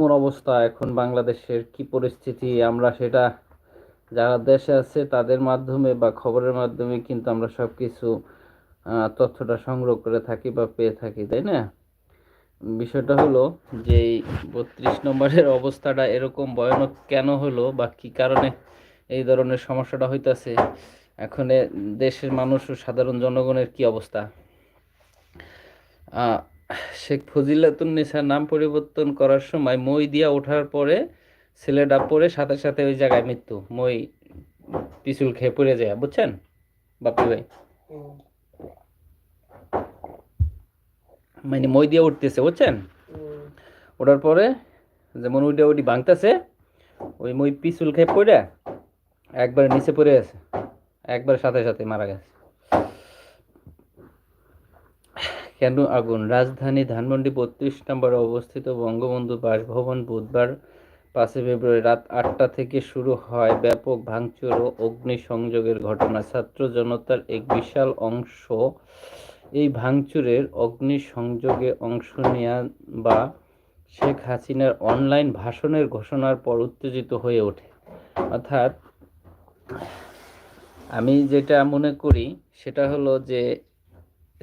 কোন অবস্থা, এখন বাংলাদেশের কি পরিস্থিতি, আমরা সেটা যারা দেশে আছে তাদের মাধ্যমে বা খবরের মাধ্যমে কিন্তু আমরা সব কিছু তথ্যটা সংগ্রহ করে থাকি বা পেয়ে থাকি, তাই না? বিষয়টা হলো যে বত্রিশ নম্বরের অবস্থাটা এরকম ভয়ানক কেন হলো বা কি কারণে এই ধরনের সমস্যাটা হইতাছে? এখন দেশের মানুষ ও সাধারণ জনগণের কি অবস্থা? শেখ ফজিলাতুন্নেসার নাম পরিবর্তন করার সময় মই দিয়া ওঠার পরে ছেলেটা পরে সাথে সাথে ওই জায়গায় মৃত্যু। মই পিছুল খেয়ে পড়ে যায়, বুঝছেন? বাপি ভাই। মানে মই দিয়ে উঠতেছে, বুঝছেন? ওঠার পরে যেমন ওইটা ওইটি ভাঙতেছে, ওই মই পিছুল খেয়ে পড়ে একবার নিচে পড়ে আছে একবার সাথে সাথে মারা গেছে। কেন আগুন? রাজধানী ধানমন্ডি বত্রিশ নম্বরে অবস্থিত বঙ্গবন্ধু বাসভবন বুধবার পাঁচই ফেব্রুয়ারি রাত আটটা থেকে শুরু হয় ব্যাপক ভাঙচুর ও অগ্নিসংযোগের ঘটনা। ছাত্র জনতার এক বিশাল অংশ এই ভাঙচুরের অগ্নিসংযোগে অংশ নেয়া বা শেখ হাসিনার অনলাইন ভাষণের ঘোষণার পর উত্তেজিত হয়ে ওঠে। অর্থাৎ আমি যেটা মনে করি সেটা হলো যে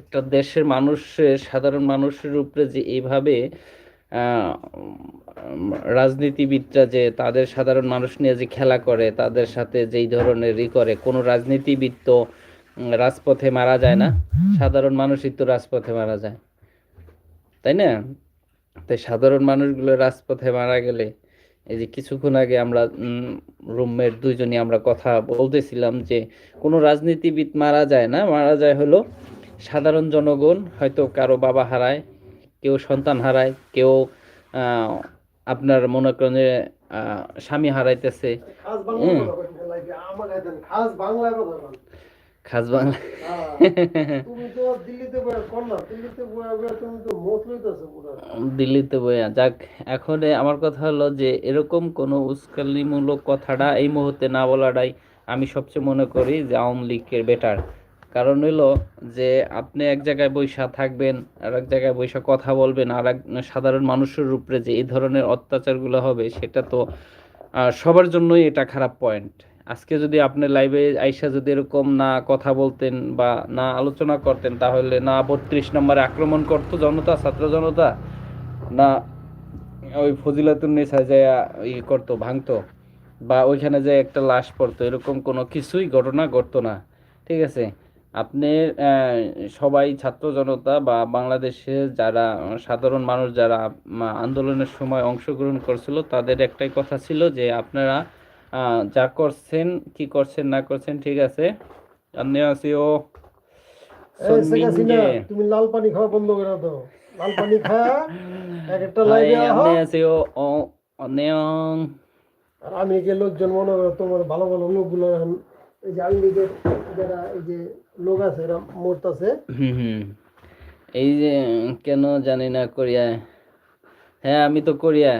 একটা দেশের মানুষের, সাধারণ মানুষের উপরে যে এইভাবে রাজনীতিবিদরা যে তাদের সাধারণ মানুষ নিয়ে যে খেলা করে, তাদের সাথে যেই ধরনের ই করে, কোনো রাজনীতিবিদ তো রাজপথে মারা যায় না। সাধারণ মানুষই তো রাজপথে মারা যায়। তাই না? তাই সাধারণ মানুষগুলো রাজপথে মারা গেলে, এই যে কিছুক্ষণ আগে আমরা রুমমেট দুইজনই আমরা কথা বলতেছিলাম যে, কোনো রাজনীতিবিদ মারা যায় না। মারা যায় হলো সাধারণ জনগণ হয়তো কারও বাবা হারায় কেউ সন্তান হারায় কেউ আপনার মনে করেন যে স্বামী হারাইতেছে। খাস বাংলা দিল্লিতে বইয়া যাক এখন আমার কথা হলো যে এরকম কোনো উস্কানিমূলক কথাটা এই মুহূর্তে না বলাটাই আমি সবচেয়ে মনে করি যে আওয়ামী লীগের বেটার কারণ হইল যে আপনি এক জায়গায় বৈশা থাকবেন, আর এক জায়গায় বৈশা কথা বলবেন, আর এক সাধারণ মানুষের উপরে যে এই ধরনের অত্যাচারগুলো হবে, সেটা তো সবার জন্যই এটা খারাপ পয়েন্ট আজকে যদি আপনি লাইভে আইসা যদি এরকম না কথা বলতেন বা না আলোচনা করতেন, তাহলে না বত্রিশ নম্বরে আক্রমণ করতো জনতা, ছাত্র জনতা, না ওই ফজিলাতুন্নেসা যে ই করতো, ভাঙতো, বা ওইখানে যে একটা লাশ পড়তো, এরকম কোনো কিছুই ঘটনা ঘটতো না। ঠিক আছে? আপনি সবাই ছাত্র জনতা বা বাংলাদেশে যারা সাধারণ মানুষ যারা আন্দোলনের সময় অংশগ্রহণ করছিল তাদের একটাই কথা ছিল যে আপনারা যা করছেন কি করছেন না করছেন ঠিক আছে? আপনি ও তুমি আমি কে লোকজন মনে করো তোমার ভালো ভালো লোকগুলো এই যে কেন জানি না কোরিয়ায় হ্যাঁ আমি তো কোরিয়া।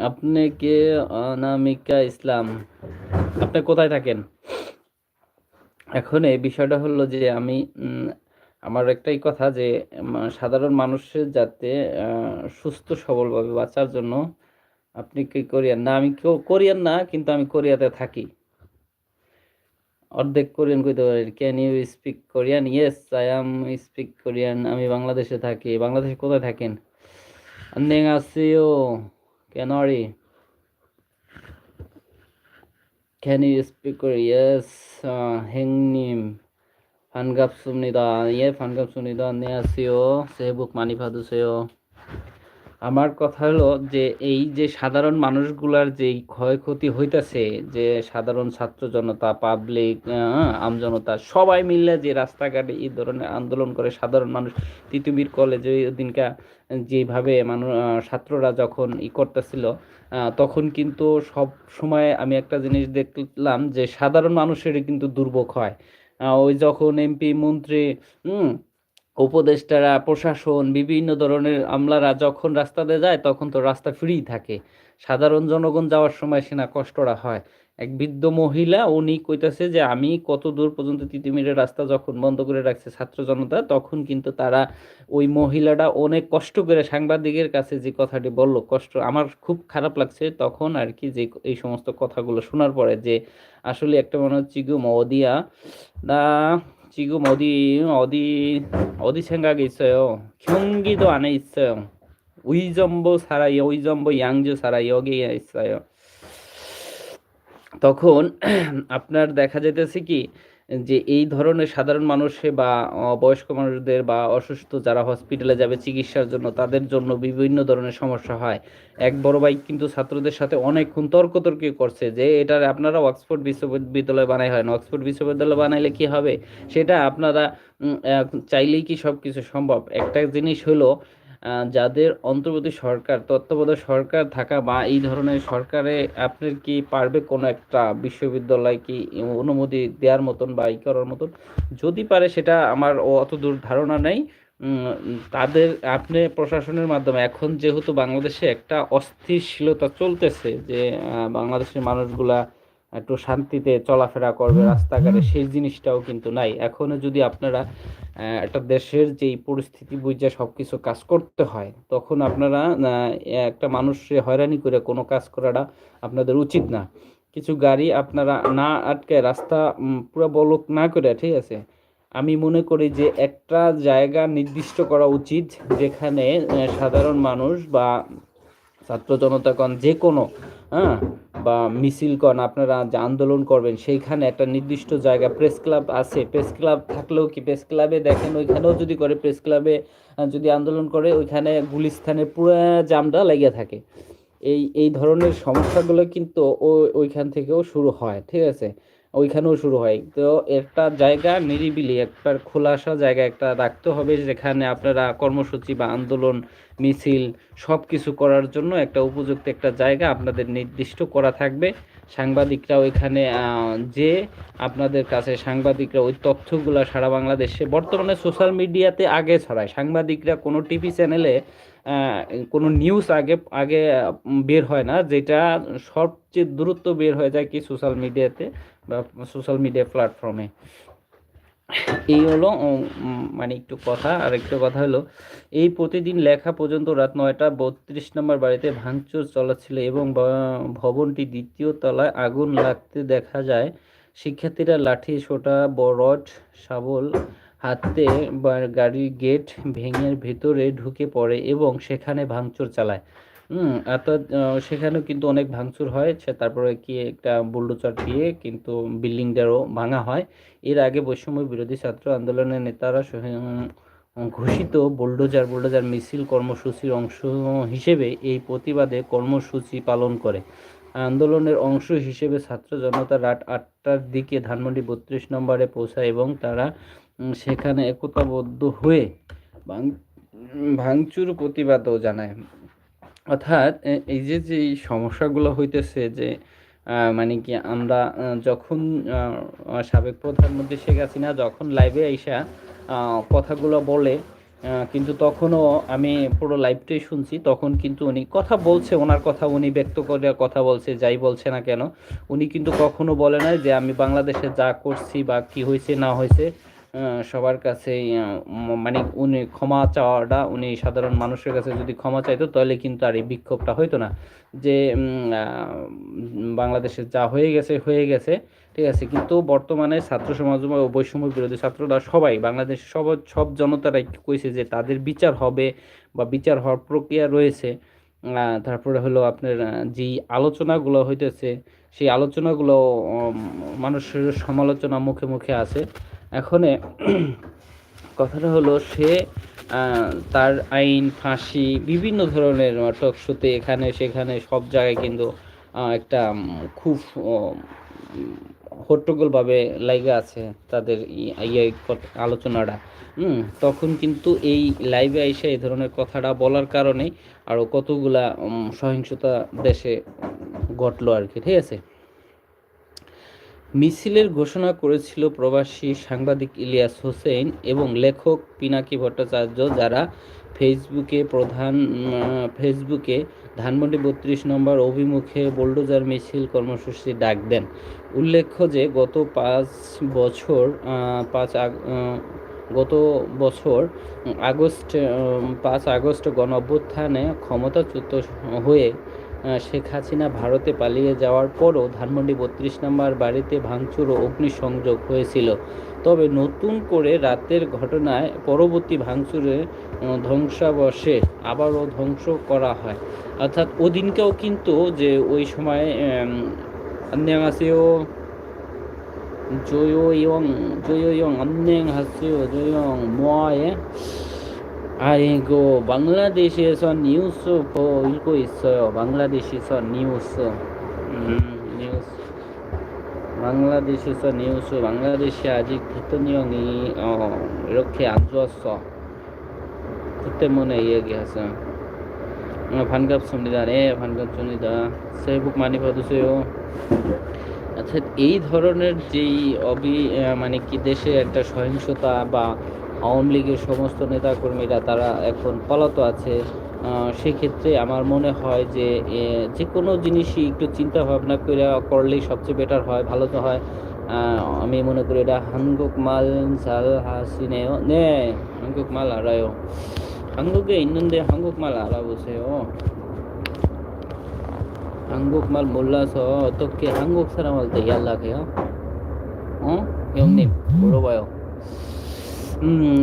আপনি কে অনামিকা ইসলাম? আপনি কোথায় থাকেন? এখন এই বিষয়টা হলো যে, আমি আমার একটাই কথা যে সাধারণ মানুষের যাতে সুস্থ সবলভাবে বাঁচার জন্য আপনি কি কোরিয়ান না আমি কেউ কোরিয়ান না কিন্তু আমি কোরিয়াতে থাকি অর্ধেক কোরিয়ান কইতে পারি can you speak Korean yes I am speak Korean আমি বাংলাদেশে থাকি বাংলাদেশে কোথায় থাকেন 안녕하세요 ক্যানরি Can you speak Korean? Yes, uh, 행님 반갑습니다. 예, 반갑습니다. 안녕하세요. 새해 복 많이 받으세요. আমার কথা হলো যে, এই যে সাধারণ মানুষগুলার যে ক্ষয়ক্ষতি হইতাছে, যে সাধারণ ছাত্র জনতা পাবলিক আমজনতা, সবাই মিলে যে রাস্তাঘাটে এই ধরনের আন্দোলন করে সাধারণ মানুষ, তিতুমির কলেজে দিনকা যেভাবে মানুষ ছাত্ররা যখন ই করতেছিল তখন কিন্তু সব সময় আমি একটা জিনিস দেখলাম যে সাধারণ মানুষেরই কিন্তু দুর্ভোগ হয়। ওই যখন এমপি মন্ত্রী উপদেষ্টারা, প্রশাসন, বিভিন্ন ধরনের আমলারা যখন রাস্তাতে যায়, তখন তো রাস্তা ফ্রি থাকে। সাধারণ জনগণ যাওয়ার সময় সেনা কষ্টটা হয়। এক বৃদ্ধ মহিলা, উনি কইতাছে যে, আমি কত দূর পর্যন্ত তিতিমিরের রাস্তা যখন বন্ধ করে রাখছে ছাত্র জনতা, তখন কিন্তু তারা ওই মহিলাটা অনেক কষ্ট করে সাংবাদিকের কাছে যে কথাটি বলল, কষ্ট, আমার খুব খারাপ লাগছে। তখন আর কি যে, এই সমস্ত কথাগুলো শোনার পরে যে, আসলে একটা মনে হচ্ছে গো মদিয়া 나 지금 어디 어디 어디 생각에 있어요? 경기도 안에 있어요. 의정부 살아요. 의정부 양주 살아요. 여기에 있어요. তখন আপনার দেখা যাইতেছে কি যে এই ধরনের সাধারণ মানুষে বা বয়স্ক মানুষদের বা, অসুস্থ যারা হসপিটালে যাবে চিকিৎসার জন্য, তাদের জন্য বিভিন্ন ধরনের সমস্যা হয়। এক বড় ভাই কিন্তু ছাত্রদের সাথে অনেকক্ষণ তর্কতর্কি করছে যে, এটার আপনারা অক্সফোর্ড বিশ্ববিদ্যালয় বানাই হয় না। অক্সফোর্ড বিশ্ববিদ্যালয় বানাইলে কি হবে? সেটা আপনারা চাইলেই কি সব কিছু সম্ভব? একটা জিনিস হলো যাদের অন্তর্বর্তী সরকার, তত্ত্বাবধায়ক সরকার থাকা বা এই ধরনের সরকারে আপনার কি পারবে কোনো একটা বিশ্ববিদ্যালয় কি অনুমতি দেওয়ার মতন বা ই করার মতন? যদি পারে সেটা আমার অত দূর ধারণা নেই। তাদের, আপনি প্রশাসনের মাধ্যমে, এখন যেহেতু বাংলাদেশে একটা অস্থিরশীলতা চলতেছে যে বাংলাদেশের মানুষগুলা একটু শান্তিতে চলাফেরা করবে রাস্তাঘাটে সেই জিনিসটাও কিন্তু নাই। এখনও যদি আপনারা একটা দেশের যেই পরিস্থিতি বুঝে সব কিছু কাজ করতে হয় তখন আপনারা একটা মানুষকে হয়রানি করে কোনো কাজ করাটা আপনাদের উচিত না। কিছু গাড়ি আপনারা না আটকে রাস্তা পুরো বলক না করে ঠিক আছে? আমি মনে করি যে একটা জায়গা নির্দিষ্ট করা উচিত যেখানে সাধারণ মানুষ বা ছাত্র জনতাগণ যে কোনো হ্যাঁ? বা মিছিল করেন, আপনারা যে আন্দোলন করবেন, সেইখানে একটা নির্দিষ্ট জায়গা প্রেস ক্লাব আছে। প্রেস ক্লাব থাকলেও কি প্রেস ক্লাবে দেখেন, ওইখানেও যদি করে প্রেস ক্লাবে যদি আন্দোলন করে, ওইখানে গুলিস্থানে পুরো জামটা লেগে থাকে। এই এই ধরনের সমস্যাগুলো কিন্তু ওইখান থেকেও শুরু হয়, ঠিক আছে? ওইখানেও শুরু হয়। তো একটা জায়গা নিরিবিলি একটা খোলাসা জায়গা, একটা রাখতে হবে যেখানে আপনারা কর্মসূচি বা আন্দোলন, মিছিল সব কিছু করার জন্য একটা উপযুক্ত একটা জায়গা আপনাদের নির্দিষ্ট করা থাকবে। সাংবাদিকরা ওইখানে যে আপনাদের কাছে সাংবাদিকরা ওই তথ্যগুলো সারা বাংলাদেশে, বর্তমানে সোশ্যাল মিডিয়াতে আগে ছড়ায়। সাংবাদিকরা কোনো টিভি চ্যানেলে কোনো নিউজ আগে আগে বের হয় না, যেটা সবচেয়ে দ্রুত বের হয়ে যায় কি সোশ্যাল মিডিয়াতে। বা সোশ্যাল মিডিয়া প্ল্যাটফর্মে এই হলো মানে একটু কথা, আর একটু কথা হলো, এই প্রতিদিন লেখা পর্যন্ত রাত নয়টা বত্রিশ নম্বর বাড়িতে ভাঙচুর চলাচ্ছিল এবং ভবনটি দ্বিতীয় তলায় আগুন লাগতে দেখা যায়। শিক্ষার্থীরা লাঠি, সোটা রড শাবল হাতে গাড়ির গেট ভেঙে ভেতরে ঢুকে পড়ে এবং সেখানে ভাঙচুর চালায়। হুম অর্থাৎ সেখানেও কিন্তু অনেক ভাঙচুর হয়। তারপরে কি একটা বুলডোজার দিয়ে কিন্তু বিল্ডিংটারও ভাঙা হয়। এর আগে বৈষম্য বিরোধী ছাত্র আন্দোলনের নেতারা ঘোষিত বুলডোজার বুলডোজার মিছিল কর্মসূচির অংশ হিসেবে এই প্রতিবাদে কর্মসূচি পালন করে। আন্দোলনের অংশ হিসেবে ছাত্র জনতা রাত আটটার দিকে ধানমন্ডি বত্রিশ নম্বরে পৌঁছায় এবং তারা সেখানে একতাবদ্ধ হয়ে ভাঙচুর প্রতিবাদও জানায়। অর্থাৎ এই যে যে সমস্যাগুলো হইতেছে যে মানে কি আমরা যখন সাবেক প্রধানমন্ত্রী শেখ হাসিনা যখন লাইভে আইসা কথাগুলো বলে কিন্তু তখনও আমি পুরো লাইভটাই শুনছি, তখন কিন্তু উনি কথা বলছে, ওনার কথা উনি ব্যক্ত করে কথা বলছে, যাই বলছে না কেন, উনি কিন্তু কখনো বলে না যে আমি বাংলাদেশে যা করছি বা কি হয়েছে না হয়েছে সবার কাছে মানে উনি ক্ষমা চাওয়াটা, উনি সাধারণ মানুষের কাছে যদি ক্ষমা চাইতো, তাহলে কিন্তু আর এই বিক্ষোভটা হইতো না। যে বাংলাদেশে যা হয়ে গেছে হয়ে গেছে, ঠিক আছে। কিন্তু বর্তমানে ছাত্র সমাজ বৈষম্য বিরোধী ছাত্ররা সবাই, বাংলাদেশের সব সব জনতারাই কইছে যে তাদের বিচার হবে বা বিচার হওয়ার প্রক্রিয়া রয়েছে। তারপরে হলো আপনার যেই আলোচনাগুলো হইতেছে, সেই আলোচনাগুলো মানুষের সমালোচনা মুখে মুখে আছে। এখন কথাটা হলো সে তার আইন, ফাঁসি, বিভিন্ন ধরনের টক শোতে এখানে, সেখানে সব জায়গায় কিন্তু একটা খুব হট্টগোলভাবে লাইগা আছে তাদের ইয়ে আলোচনাটা। হুম, তখন কিন্তু এই লাইভে এসে এই ধরনের কথাটা বলার কারণে আরও কতগুলা সহিংসতা দেশে ঘটলো আর কি ঠিক আছে? মিছিলের ঘোষণা করেছিল প্রবাসী সাংবাদিক ইলিয়াস হোসেন এবং লেখক পিনাকি ভট্টাচার্য, যারা ফেসবুকে প্রধান ফেসবুকে ধানমন্ডি বত্রিশ নম্বর অভিমুখে বোল্ডোজার মিছিল কর্মসূচি ডাক দেন। উল্লেখ্য যে, গত পাঁচ বছর পাঁচ গত বছর আগস্ট পাঁচ আগস্ট গণ অভ্যুত্থানে ক্ষমতাচ্যুত হয়ে শেখ হাসিনা ভারতে পালিয়ে যাওয়ার পরও ধানমন্ডি বত্রিশ নম্বর বাড়িতে ভাঙচুর ও অগ্নিসংযোগ হয়েছিল। তবে নতুন করে রাতের ঘটনায় পরবর্তী ভাঙচুরে ধ্বংসাবশে আবারও ধ্বংস করা হয়। অর্থাৎ ওদিনকেও কিন্তু যে ওই সময় ইয়ং, জয় ইয়ং অন্যং হাসিও জয়ং ময়ে 영 조요영 안녕하세요 조용 뭐해 아이고 방글라데시에서 뉴스 보 읽고 있어요 방글라데시에서 뉴스 음 뉴스 방글라데시에서 뉴스 방글라데시 아직 대통령이 어 이렇게 안 좋았어 그 때문에 얘기했어요 어, 반갑습니다 네 반갑습니다 새해 복 많이 받으세요 আচ্ছা এই ধরনের যেই অবি আহ, মানে কি দেশে একটা সহিংসতা বা আওয়ামী লীগের সমস্ত নেতাকর্মীরা তারা এখন পলাত আছে। সেক্ষেত্রে আমার মনে হয় যে যে কোনো জিনিসই একটু চিন্তা ভাবনা করে করলেই সবচেয়ে বেটার হয়, ভালো তো হয়। আমি মনে করি এটা হানগুক মাল সাল হাসিনে নে হানগুক মাল হারায়ও হাঙ্গুকে ইন্দে হাঙ্গুক মাল আড়া বসে ও। হাঙ্গুক মাল মোল্লা স তো হাঙ্গুক সারা মাল তো লাগে, ও। হ্যাঁ এমনি, বড় বয়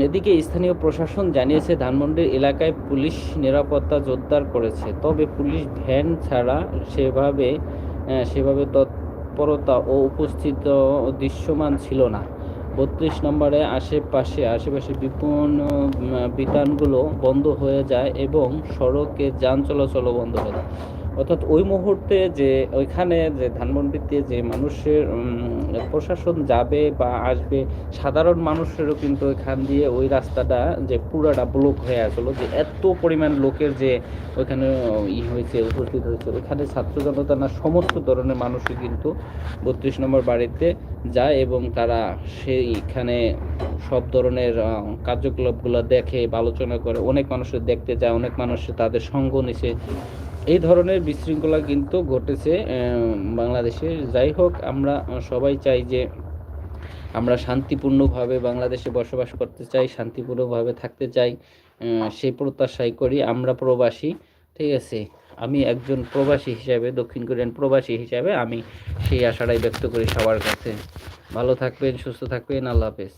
এদিকে স্থানীয় প্রশাসন জানিয়েছে, ধানমন্ডির এলাকায় পুলিশ নিরাপত্তা জোরদার করেছে। তবে পুলিশ ভ্যান ছাড়া সেভাবে সেভাবে তৎপরতা ও উপস্থিত দৃশ্যমান ছিল না। বত্রিশ নম্বরে আশেপাশে আশেপাশে বিপণ বিতানগুলো বন্ধ হয়ে যায় এবং সড়কে যান চলাচলও বন্ধ হয়ে যায়। অর্থাৎ ওই মুহূর্তে যে ওইখানে যে ধানমন্ডিতে যে মানুষের প্রশাসন যাবে বা আসবে, সাধারণ মানুষেরও কিন্তু এখান দিয়ে ওই রাস্তাটা যে পুরাটা ব্লক হয়ে আসলো যে এত পরিমাণ লোকের যে ওইখানে, ই হয়েছে, উপস্থিত হয়েছে, ওইখানে ছাত্র জনতা না, সমস্ত ধরনের মানুষই কিন্তু বত্রিশ নম্বর বাড়িতে যায় এবং তারা সেইখানে সব ধরনের কার্যকলাপগুলো দেখে বা আলোচনা করে, অনেক মানুষের দেখতে যায়, অনেক মানুষ তাদের সঙ্গ নিছে। এই ধরনের বিশৃঙ্খলা কিন্তু ঘটেছে বাংলাদেশে। যাই হোক, আমরা সবাই চাই যে আমরা শান্তিপূর্ণভাবে বাংলাদেশে বসবাস করতে চাই, শান্তিপূর্ণভাবে থাকতে চাই সেই প্রত্যাশাই করি। আমরা প্রবাসী, ঠিক আছে? আমি একজন প্রবাসী হিসাবে, দক্ষিণ কোরিয়ান প্রবাসী হিসাবে আমি সেই আশাটাই ব্যক্ত করি সবার কাছে। ভালো থাকবেন, সুস্থ থাকবেন, আল্লাহ হাফেজ।